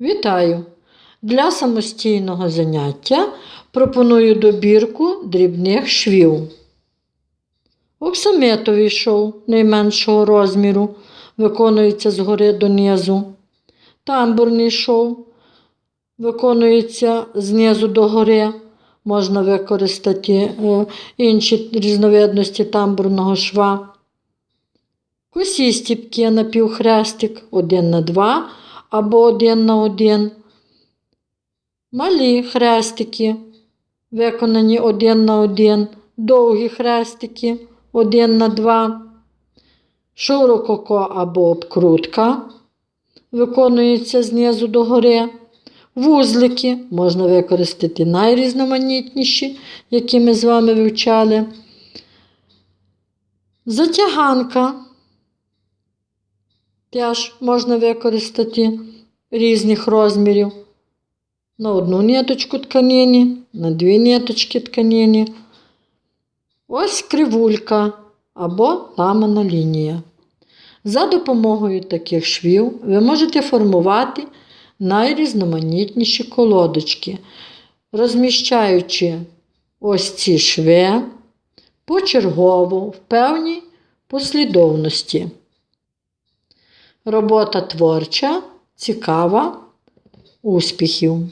Вітаю! Для самостійного заняття пропоную добірку дрібних швів. Оксамитовий шов найменшого розміру виконується згори донизу. Тамбурний шов виконується знизу до гори. Можна використати е, інші різновидності тамбурного шва. Косі стіпки на півхрестик 1 на 2 або 1 на 1. Малі хрестики, виконані 1 на 1, довгі хрестики 1 на 2. Ширококо або обкрутка виконується знизу до гори. Вузлики можна використати найрізноманітніші, які ми з вами вивчали. Затяганка теж можна використати різних розмірів. На одну ниточку тканини, на дві ниточки тканини. Ось кривулька або ламана лінія. За допомогою таких швів ви можете формувати найрізноманітніші колодочки, розміщаючи ось ці шви почергово в певній послідовності. Робота творча, цікава, успіхів!